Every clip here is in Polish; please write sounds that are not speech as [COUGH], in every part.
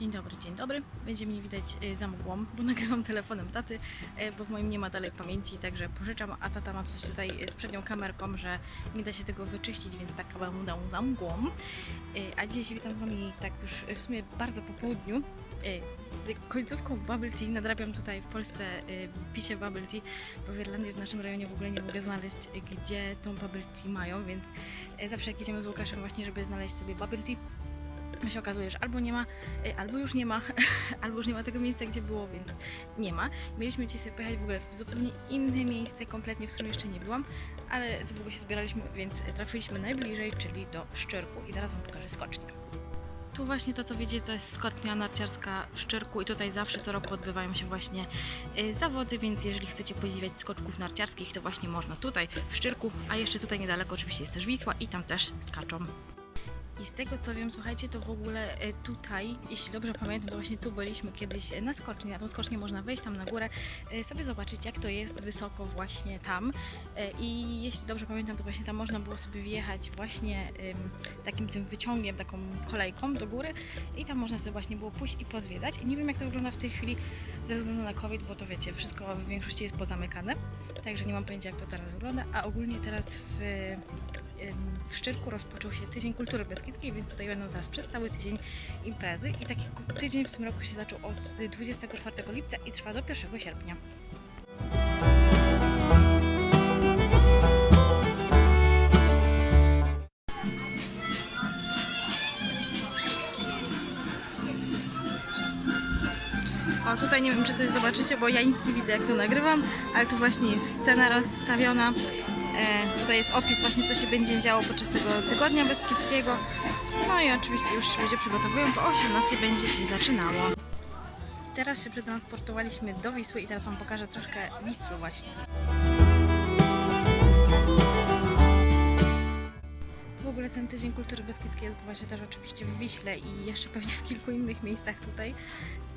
Dzień dobry, dzień dobry. Będzie mnie widać y, za mgłą, bo [LAUGHS] nagrywam telefonem taty, y, bo w moim nie ma dalej pamięci, także pożyczam, a tata ma coś tutaj y, z przednią kamerką, że nie da się tego wyczyścić, więc tak będę za mgłą. A dzisiaj się witam z Wami tak już w sumie bardzo po południu. Z końcówką Bubble Tea nadrabiam tutaj w Polsce w pisie Bubble Tea, bo w Irlandii w naszym rejonie w ogóle nie mogę znaleźć, gdzie tą Bubble Tea mają, więc zawsze jak jedziemy z Łukaszem właśnie, żeby znaleźć sobie Bubble Tea, się okazuje, że albo nie ma, y, albo już nie ma, [LAUGHS] albo już nie ma tego miejsca, gdzie było, więc nie ma. Mieliśmy dzisiaj sobie pojechać w ogóle w zupełnie inne miejsce, kompletnie, w którym jeszcze nie byłam, ale za długo się zbieraliśmy, więc trafiliśmy najbliżej, czyli do Szczyrku i zaraz Wam pokażę skocznię. Tu właśnie to, co widzicie, to jest skocznia narciarska w Szczyrku i tutaj zawsze co roku odbywają się właśnie y, zawody, więc jeżeli chcecie podziwiać skoczków narciarskich, to właśnie można tutaj w Szczyrku, a jeszcze tutaj niedaleko oczywiście jest też Wisła i tam też skaczą. I z tego co wiem, słuchajcie, to w ogóle e, tutaj, jeśli dobrze pamiętam, to właśnie tu byliśmy kiedyś e, na skoczni. Na tą skocznię można wejść tam na górę, e, sobie zobaczyć, jak to jest wysoko właśnie tam. I jeśli dobrze pamiętam, to właśnie tam można było sobie wjechać właśnie takim tym wyciągiem, taką kolejką do góry i tam można sobie właśnie było pójść i pozwiedzać. I nie wiem, jak to wygląda w tej chwili ze względu na COVID, bo to wiecie, wszystko w większości jest pozamykane. Także nie mam pojęcia, jak to teraz wygląda. A ogólnie teraz w w Szczyrku rozpoczął się Tydzień Kultury Beskidzkiej, więc tutaj będą teraz przez cały tydzień imprezy i taki tydzień w tym roku się zaczął od y, 24 lipca i trwa do 1 sierpnia. O, tutaj nie wiem, czy coś zobaczycie, bo ja nic nie widzę, jak to nagrywam, ale tu właśnie jest scena rozstawiona. E, tutaj jest opis właśnie, co się będzie działo podczas tego tygodnia beskidzkiego. No i oczywiście już się ludzie przygotowują, po 18 będzie się zaczynało. Teraz się przetransportowaliśmy do Wisły i teraz Wam pokażę troszkę Wisły właśnie. Ogóle ten Tydzień Kultury Beskidzkiej odbywa się też oczywiście w Wiśle i jeszcze pewnie w kilku innych miejscach tutaj,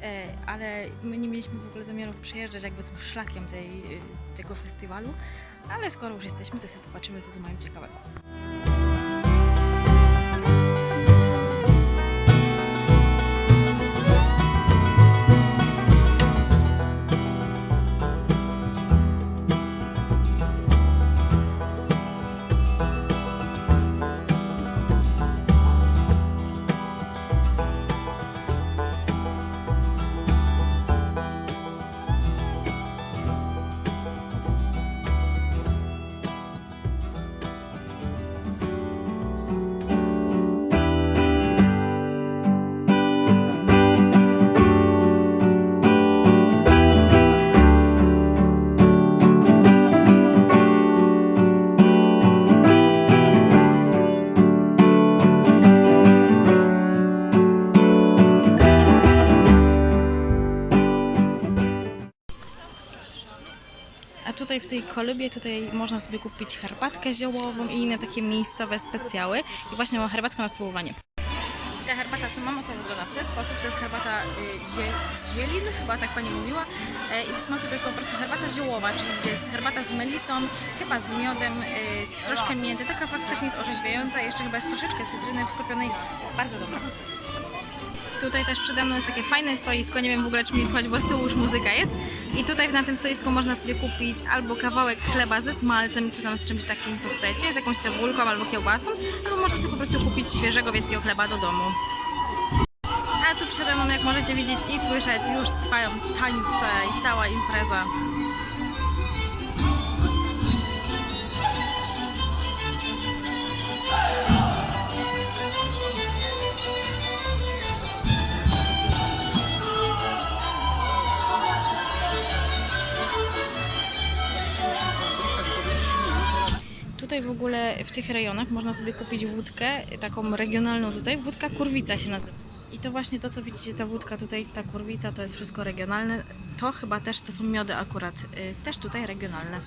e, ale my nie mieliśmy w ogóle zamiaru przyjeżdżać jakby tym szlakiem tej, tego festiwalu, ale skoro już jesteśmy, to sobie popatrzymy, co tu mają ciekawego. Tutaj w tej kolybie tutaj można sobie kupić herbatkę ziołową i inne takie miejscowe specjały. I właśnie mam herbatkę na spróbowanie. Ta herbata, co mam, to wygląda w ten sposób. To jest herbata y, z zielin, chyba tak pani mówiła. E, I w smaku to jest po prostu herbata ziołowa, czyli jest herbata z melisą, chyba z miodem, y, z troszkę mięty. Taka faktycznie jest orzeźwiająca. Jeszcze chyba jest troszeczkę cytryny wkropionej. Bardzo dobra. Tutaj też przede mną jest takie fajne stoisko, nie wiem w ogóle czy mnie słuchać, bo z tyłu już muzyka jest. I tutaj na tym stoisku można sobie kupić albo kawałek chleba ze smalcem, czy tam z czymś takim, co chcecie, z jakąś cebulką albo kiełbasą, albo można sobie po prostu kupić świeżego wieskiego chleba do domu. A tu przede mną, jak możecie widzieć i słyszeć, już trwają tańce i cała impreza. W ogóle w tych rejonach można sobie kupić wódkę, taką regionalną tutaj, wódka kurwica się nazywa. I to właśnie to, co widzicie, ta wódka tutaj, ta kurwica, to jest wszystko regionalne. To chyba też, to są miody akurat, y, też tutaj regionalne.